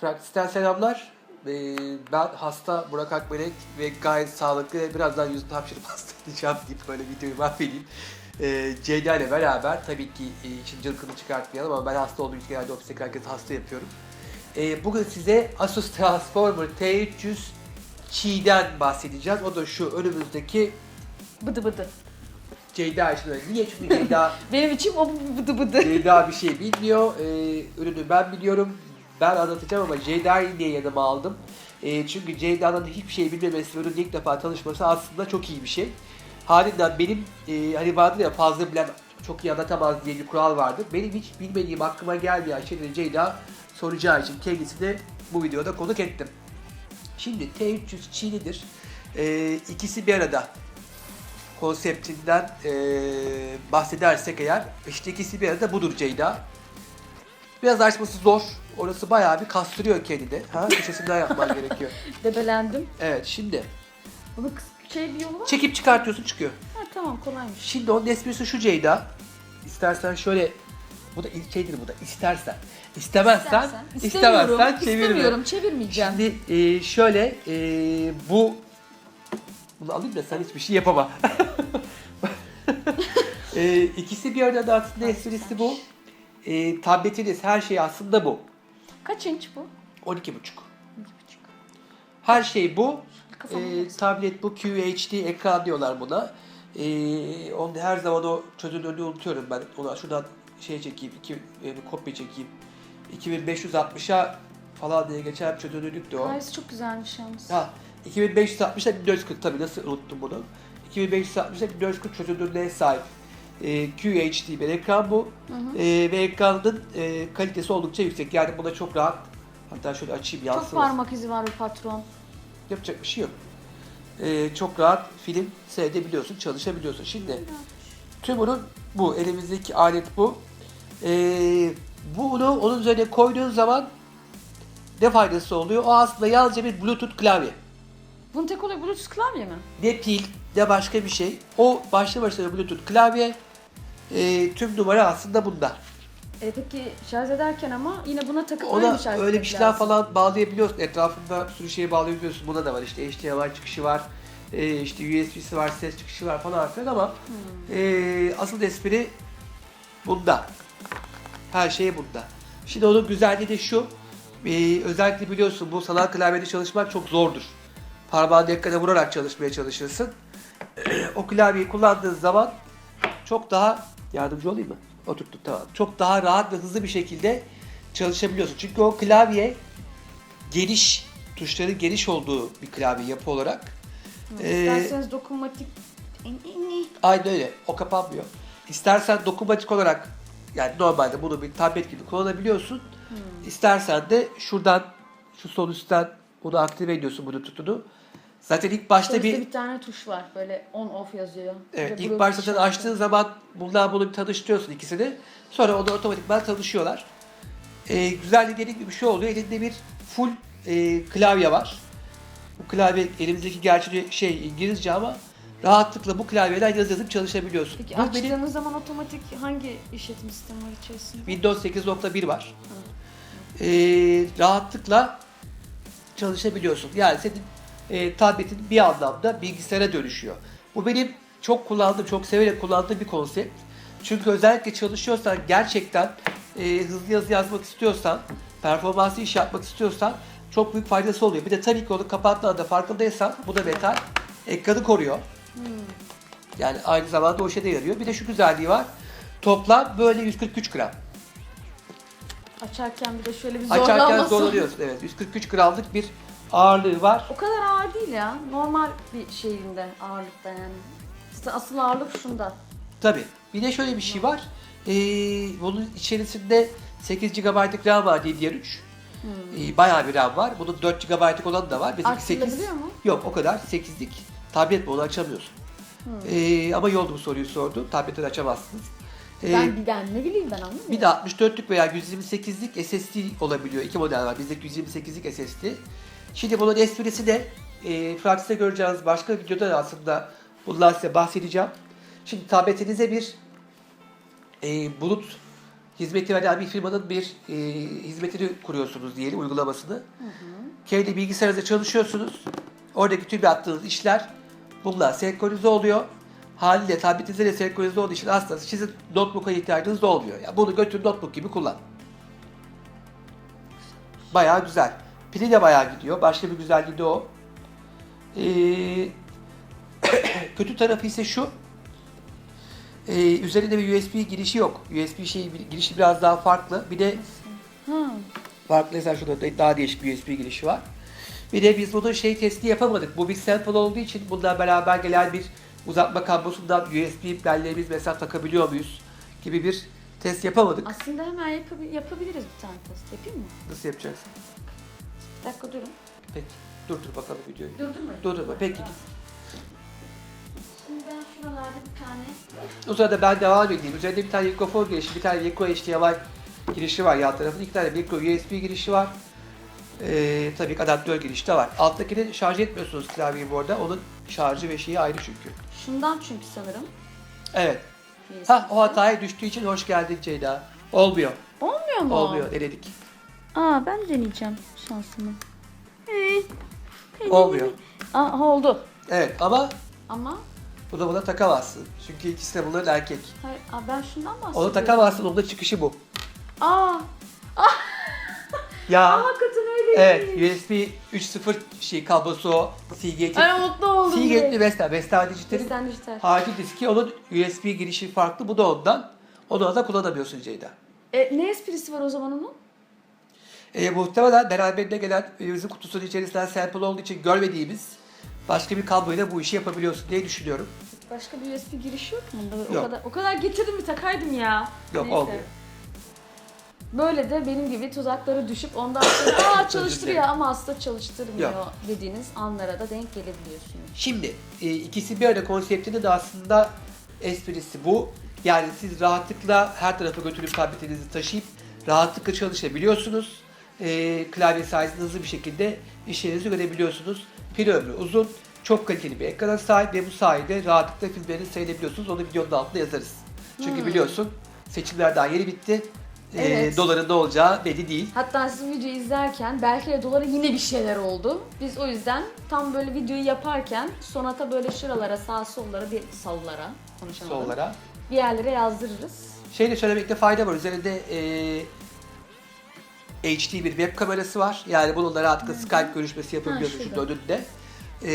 Praktisten selamlar. Ee, ben hasta Burak Akmelek ve gayet sağlıklı. Birazdan yüzünü hapşırıp hasta edeceğim deyip böyle videoyu mahvedeyim. Ee, Ceyda ile beraber tabii ki e, için cılkını çıkartmayalım ama ben hasta olduğum için genelde ofisteki herkes hasta yapıyorum. Ee, bugün size Asus Transformer T300 Çiğ'den bahsedeceğim. O da şu önümüzdeki Bıdı bıdı. Ceyda için öyle. Niye? Çünkü Ceyda Benim için o bıdı bıdı. Ceyda bir şey bilmiyor. Ee, ürünü ben biliyorum. Ben anlatacağım ama Ceyda'yı niye yanıma aldım? Ee, çünkü Ceyda'nın hiçbir şey bilmemesi ve ilk defa tanışması aslında çok iyi bir şey. Halinden benim e, hani vardır ya fazla bilen çok iyi anlatamaz diye bir kural vardır. Benim hiç bilmediğim aklıma gelmeyen şeyleri Ceyda soracağı için kendisini bu videoda konuk ettim. Şimdi T300 Çiğlidir. Ee, ikisi bir arada konseptinden e, bahsedersek eğer işte ikisi bir arada budur Ceyda. Biraz açması zor. Orası bayağı bir kastırıyor kendini. Ha, köşesinden yapman gerekiyor. Debelendim. Evet şimdi Bunun kıs- şey bir yolu var. çekip çıkartıyorsun çıkıyor. Ha, tamam kolaymış. Şimdi onun esprisi şu Ceyda. İstersen şöyle bu da şeydir bu da istersen. İstemezsen, İstersen. istemezsen İstemiyorum. çevirme. İstemiyorum. Çevirmeyeceğim. Şimdi e, şöyle e, bu bunu alayım da sen hiçbir şey yapama. e, ikisi bir arada da aslında esprisi bu. E, tabletiniz her şey aslında bu. Kaç inç bu? 12,5. İki buçuk. Her şey bu. E, tablet bu QHD ekran diyorlar buna. E, onu her zaman o çözünürlüğü unutuyorum ben. Ona şuradan şey çekeyim, iki, e, kopya çekeyim. 2560'a falan diye geçen bir çözünürlüktü o. Karesi çok güzelmiş yalnız. Ha 2560'a 1440 tabii nasıl unuttum bunu. 2560'a 1440 çözünürlüğe sahip e, QHD bir ekran bu. Hı hı. E, ve ekranın e, kalitesi oldukça yüksek. Yani buna çok rahat hatta şöyle açayım Çok yansımasın. parmak izi var bu patron. Yapacak bir şey yok. E, çok rahat film seyredebiliyorsun, çalışabiliyorsun. Şimdi tümünün bu. Elimizdeki alet bu. E, bunu onun üzerine koyduğun zaman ne faydası oluyor? O aslında yalnızca bir Bluetooth klavye. Bunun tek olayı Bluetooth klavye mi? ne pil ne başka bir şey. O başlı başına Bluetooth klavye. E, tüm numara aslında bunda. E peki şarj ederken ama yine buna takıp öyle Ona mi şarj öyle bir etmek şeyler lazım? falan bağlayabiliyorsun. Etrafında bir sürü şey bağlayabiliyorsun. Buna da var işte HDMI çıkışı var. E, işte USB'si var, ses çıkışı var falan filan ama Hmm. e, asıl espri bunda. Her şey bunda. Şimdi onun güzelliği de şu. e, özellikle biliyorsun bu sanal klavyede çalışmak çok zordur. Parmağını ekrana vurarak çalışmaya çalışırsın. o klavyeyi kullandığın zaman çok daha yardımcı olayım mı? Oturttu tamam. Çok daha rahat ve hızlı bir şekilde çalışabiliyorsun. Çünkü o klavye geniş, tuşları geniş olduğu bir klavye yapı olarak. Hı. Ee, İsterseniz dokunmatik... Aynen öyle. O kapanmıyor. İstersen dokunmatik olarak yani normalde bunu bir tablet gibi kullanabiliyorsun. İstersen de şuradan şu sol üstten bunu aktive ediyorsun bunu tutunu. Zaten ilk başta bir bir tane tuş var böyle on off yazıyor. Evet, de ilk başta sen şarkı. açtığın zaman bunlar bunu bir tanıştırıyorsun ikisini. Sonra onu otomatikman tanışıyorlar. Ee, güzelliği dediğim gibi bir şey oluyor. Elinde bir full e, klavye var. Bu klavye elimizdeki gerçi şey İngilizce ama rahatlıkla bu klavyeden yazı yazıp çalışabiliyorsun. Peki Bu benim açtığınız zaman otomatik hangi işletim sistemi var içerisinde? Windows 8.1 var. Ee, rahatlıkla çalışabiliyorsun. Yani senin e, tabletin bir anlamda bilgisayara dönüşüyor. Bu benim çok kullandığım, çok severek kullandığım bir konsept. Çünkü özellikle çalışıyorsan gerçekten e, hızlı yazı yazmak istiyorsan, performanslı iş yapmak istiyorsan çok büyük faydası oluyor. Bir de tabii ki onu kapattığında farkındaysan bu da metal. Ekranı koruyor. Yani aynı zamanda o işe de yarıyor. Bir de şu güzelliği var. Toplam böyle 143 gram. Açarken bir de şöyle bir Açarken zorlanması. zorlanıyorsun. Evet 143 gramlık bir ağırlığı var. O kadar ağır değil ya. Normal bir şeyinde ağırlıkta yani. Asıl ağırlık şunda. Tabii. Bir de şöyle bir şey var. Ee, bunun içerisinde 8 GB'lık RAM var DDR3. Ee, bayağı bir RAM var. Bunun 4 GB'lık olanı da var. Bizimki 8. Arttırılabiliyor mu? Yok o kadar. 8'lik. Tablet mi onu açamıyorsun. Ee, ama yoldu bu soruyu sordu. Tabletten açamazsınız. Ee, Ben, ben ne bileyim ben anlamıyorum. Bir de 64'lük veya 128'lik SSD olabiliyor. İki model var. Bizdeki 128'lik SSD. Şimdi bunun esprisi de e, pratikte göreceğiniz başka videoda da aslında bundan size bahsedeceğim. Şimdi tabletinize bir e, bulut hizmeti veren bir firmanın bir e, hizmetini kuruyorsunuz diyelim uygulamasını. Kendi bilgisayarınızda çalışıyorsunuz. Oradaki tüm yaptığınız işler bunlar senkronize oluyor. Haliyle tabletinizde de senkronize olduğu için aslında sizin notebook'a ihtiyacınız da olmuyor. Yani bunu götür notebook gibi kullan. Bayağı güzel. Pili de bayağı gidiyor. Başka bir güzelliği de o. Ee, kötü tarafı ise şu. Ee, üzerinde bir USB girişi yok. USB şey girişi biraz daha farklı. Bir de Ha. farklı mesela şurada da daha değişik bir USB girişi var. Bir de biz bunun şey testi yapamadık. Bu bir sample olduğu için bundan beraber gelen bir uzatma kablosundan USB belleğimiz mesela takabiliyor muyuz gibi bir test yapamadık. Aslında hemen yapabi- yapabiliriz bir tane test. Yapayım mı? Nasıl yapacaksın? Bir dakika durun. Peki. Durdur bakalım videoyu. Durdurmayın. Durdurma. Peki. Şimdi ben şuralarda bir tane O sırada ben devam edeyim. Üzerinde bir tane mikrofon girişi, bir tane micro HDMI girişi var yan tarafında. iki tane micro USB girişi var. Ee, tabii ki adaptör girişi de var. Alttakini şarj etmiyorsunuz klavyeyi bu arada. Onun şarjı ve şeyi ayrı çünkü. şundan çünkü sanırım. Evet. Ha o hataya düştüğü için hoş geldin Ceyda. Olmuyor. Olmuyor mu? Olmuyor. Denedik. Aa ben deneyeceğim şansımı. Olmuyor. Aa oldu. Evet ama Ama bunu buna takamazsın. Çünkü ikisi de bunların erkek. hayır, aa, ben şundan bahsediyorum. Onu takamazsın. Onun da çıkışı bu. Aa, Ya. hakikaten öyle. Evet. USB 3.0 şey kablosu o. Seagate. Ay mutlu oldum. Seagate'li Vestel. Vestel Digital'in Bizden dijital. Hard diski onun USB girişi farklı. Bu da ondan. Onu da kullanamıyorsun Ceyda. E, ne esprisi var o zaman onun? E, muhtemelen beraberinde gelen ürün kutusunun içerisinden sample olduğu için görmediğimiz başka bir kabloyla bu işi yapabiliyorsun diye düşünüyorum. Başka bir USB girişi yok mu? Yok. O kadar, o kadar getirdim bir takaydım ya. Yok, Neyse. olmuyor. Böyle de benim gibi tuzaklara düşüp ondan sonra aa çalıştırıyor ama aslında çalıştırmıyor Yok. dediğiniz anlara da denk gelebiliyorsunuz. Şimdi e, ikisi bir arada konseptinde de aslında esprisi bu. Yani siz rahatlıkla her tarafa götürüp tabletinizi taşıyıp rahatlıkla çalışabiliyorsunuz. E, klavye sayesinde hızlı bir şekilde işlerinizi görebiliyorsunuz. Pil ömrü uzun, çok kaliteli bir ekrana sahip ve bu sayede rahatlıkla filmlerinizi seyredebiliyorsunuz. Onu videonun altında yazarız. Çünkü biliyorsun seçimler daha yeni bitti. E, Evet. doların ne olacağı belli değil. Hatta siz videoyu izlerken belki de dolara yine bir şeyler oldu. Biz o yüzden tam böyle videoyu yaparken sonata böyle şuralara, sağ sollara, bir sallara konuşamadım. Sollara. Bir yerlere yazdırırız. Şey de söylemekte fayda var. Üzerinde e, HD bir web kamerası var. Yani bununla rahatlıkla Skype görüşmesi yapabiliyorsun şurada şurada. önünde. E,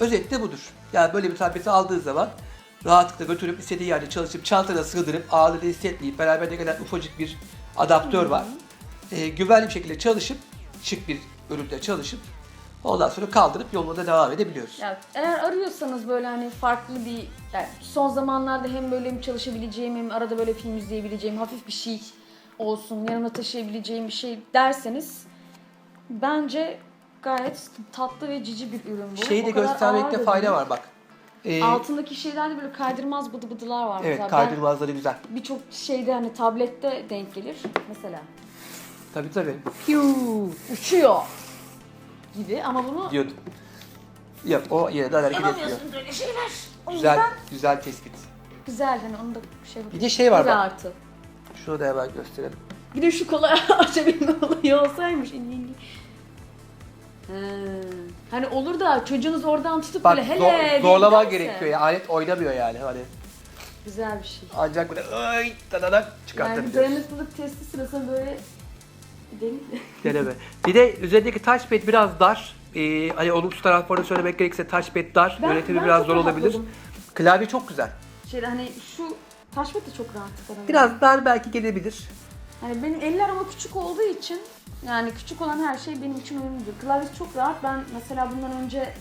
özetle budur. Yani böyle bir tableti aldığı zaman rahatlıkla götürüp istediği yerde çalışıp çantana sığdırıp ağırlığını hissetmeyip beraberinde gelen ufacık bir adaptör var. E, güvenli bir şekilde çalışıp şık bir üründe çalışıp ondan sonra kaldırıp yoluna devam edebiliyoruz. Ya eğer arıyorsanız böyle hani farklı bir yani son zamanlarda hem böyle mi çalışabileceğim hem arada böyle film izleyebileceğim hafif bir şey olsun yanıma taşıyabileceğim bir şey derseniz bence gayet tatlı ve cici bir ürün bu. Şeyi de O kadar ağır göstermekte da fayda değil. var bak. E, Altındaki şeylerde böyle kaydırmaz bıdı bıdılar var. evet mesela. kaydırmazları güzel. Ben birçok şeyde hani tablette denk gelir mesela. Tabii tabii. Uçuyor gibi ama bunu diyordum. Yok o yine de hareket etmiyor. yapamıyorsun böyle şeyler. O Güzel, yüzden güzel tespit. güzel hani onu da şey Bir de şey var Bir bak. artı. Şunu da hemen gösterelim. Bir de şu kolay açabilme olayı olsaymış. He. Hani olur da çocuğunuz oradan tutup Bak böyle hele zor, giderse. gerekiyor ya. Alet oynamıyor yani hani. Güzel bir şey. Ancak böyle ay tadanak Yani çıkartabiliyorsun. dayanıklılık testi sırasında böyle deli. Deneme. Bir de üzerindeki touchpad biraz dar. Ee, hani olumsuz taraflarını söylemek gerekirse touchpad dar. Ben- Yönetimi ben biraz çok zor olabilir. rahatladım. Klavye çok güzel. Şeyde hani şu taşmet de çok rahat bana. Biraz dar belki gelebilir. Hani benim eller ama küçük olduğu için yani küçük olan her şey benim için uyumludur. Klavyesi çok rahat. Ben mesela bundan önce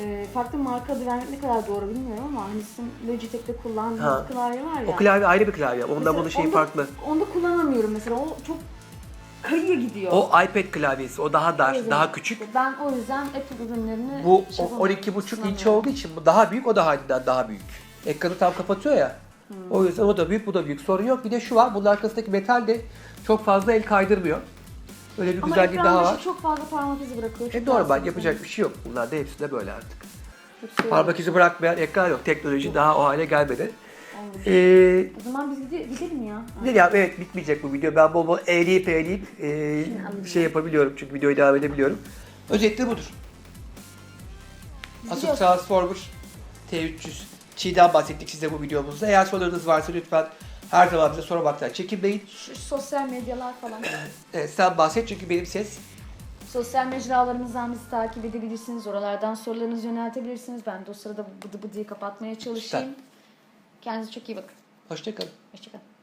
e, farklı marka adı vermek ne kadar doğru bilmiyorum ama hani sizin Logitech'te kullandığınız Ha. klavye var ya. O klavye ayrı bir klavye. Ondan Mesela bunun şeyi onda- farklı. Onda kullanamıyorum mesela. O çok kayıyor gidiyor. O iPad klavyesi. O daha O dar, yüzden- daha küçük. Ben o yüzden Apple ürünlerini Bu şey o- yapamıyorum, 12,5 inç olduğu için bu daha büyük, o da halinden daha büyük. Ekranı tam kapatıyor ya. O yüzden o da büyük, bu da büyük. Sorun yok. Bir de şu var, bunun arkasındaki metal de çok fazla el kaydırmıyor. Öyle bir Ama güzelliği ekran daha dışı var. çok fazla parmak izi bırakıyor. E normal, yapacak bir şey yok. Bunlar da hepsi de böyle artık. Hepsi. Parmak izi bırakmayan ekran yok. Teknoloji daha o hale gelmedi. Ee, O zaman biz gide- gidelim ya. ne ya evet bitmeyecek bu video. Ben bol bol eğleyip eğleyip e, şey yapabiliyorum çünkü videoyu devam edebiliyorum. Özetle budur. Asus. Transformer T300 Çiğ'den bahsettik size bu videomuzda. Eğer sorularınız varsa lütfen her zaman bize sormaktan çekinmeyin. Şu sosyal medyalar falan. Evet, sen bahset çünkü benim ses Sosyal mecralarımızdan bizi takip edebilirsiniz. Oralardan sorularınızı yöneltebilirsiniz. Ben de o sırada bıdı bıdıyı kapatmaya çalışayım. Kendinize çok iyi bakın. Hoşçakalın. Hoşçakalın.